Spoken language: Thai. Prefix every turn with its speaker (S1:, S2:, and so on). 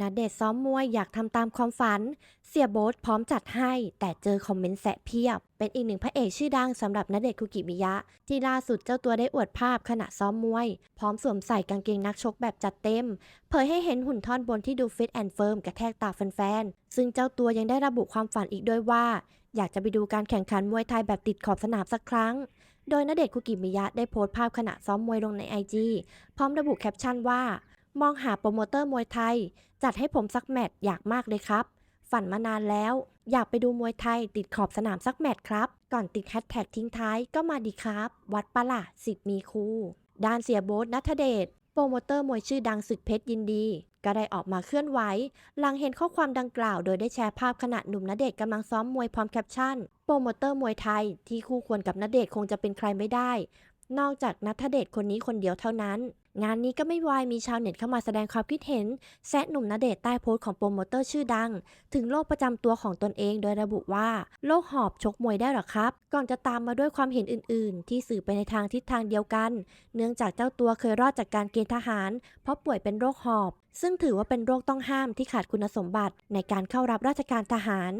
S1: ณเดชซ้อมมวยอยากทำตามความฝัน เสียโบ๊ทพร้อมจัดให้ แต่เจอคอมเมนต์แสะเพียบ เป็นอีกหนึ่งพระเอกชื่อดังสำหรับณเดชคุกิมิยะ ที่ล่าสุดเจ้าตัวได้อวดภาพขณะซ้อมมวย พร้อมสวมใส่กางเกงนักชกแบบจัดเต็ม เผยให้เห็นหุ่นท่อนบนที่ดูฟิตแอนด์เฟิร์มกระแทกตาแฟนๆ ซึ่งเจ้าตัวยังได้ระบุความฝันอีกด้วยว่า อยากจะไปดูการแข่งขันมวยไทยแบบติดขอบสนามสักครั้งโดยณเดชคุกิมิยะได้โพสต์ภาพขณะซ้อมมวยลงในไอจีพร้อมระบุแคปชั่นว่า มองหาโปรโมเตอร์มวยไทย จัดให้ผมสักแมตช์อยากมากเลยครับ ฝันมานานแล้ว อยากไปดูมวยไทยติดขอบสนามสักแมตช์ครับ ก่อนติดแฮชแท็กทิ้งท้ายก็มาดีครับ วัดปะละสิทธิ์มีครูด้านเสียโบ๊ทนัทเดชโปรโมเตอร์มวยชื่อดังสุดเพชรยินดี ก็ได้ออกมาเคลื่อนไหว หลังเห็นข้อความดังกล่าว โดยได้แชร์ภาพขณะหนุ่มณเดชน์กำลังซ้อมมวยพร้อมแคปชั่น โปรโมเตอร์มวยไทยที่คู่ควรกับณเดชน์คงจะเป็นใครไม่ได้ นอกจากนัทเดชคนนี้คนเดียวเท่านั้น งานนี้ก็ไม่วายมีชาวเน็ตเข้ามาแสดงความคิดเห็น แซะหนุ่มณเดชใต้โพสต์ของโปรโมเตอร์ชื่อดัง ถึงโรคประจำตัวของตนเองโดยระบุว่าโรคหอบชกมวยได้หรอครับ ก่อนจะตามมาด้วยความเห็นอื่น ๆ ที่สื่อไปในทางทิศทางเดียวกัน เนื่องจากเจ้าตัวเคยรอดจากการเกณฑ์ทหาร เพราะป่วยเป็นโรคหอบ ซึ่งถือว่าเป็นโรคต้องห้ามที่ขาดคุณสมบัติในการเข้ารับราชการทหาร